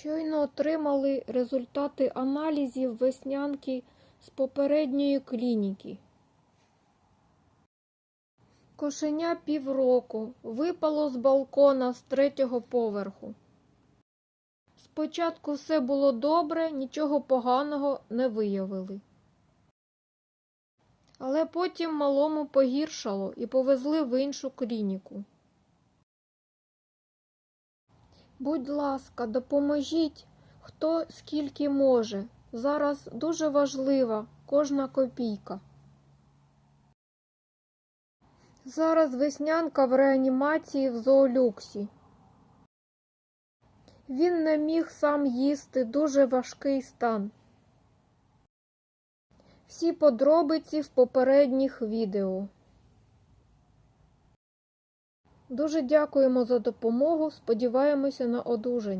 Щойно отримали результати аналізів веснянки з попередньої клініки. Кошеня півроку випало з балкона з третього поверху. Спочатку все було добре, нічого поганого не виявили. Але потім малому погіршало і повезли в іншу клініку. Будь ласка, допоможіть, хто скільки може. Зараз дуже важлива кожна копійка. Зараз веснянка в реанімації в зоолюксі. Він не міг сам їсти дуже важкий стан. Всі подробиці в попередніх відео. Дуже дякуємо за допомогу. Сподіваємося на одужання.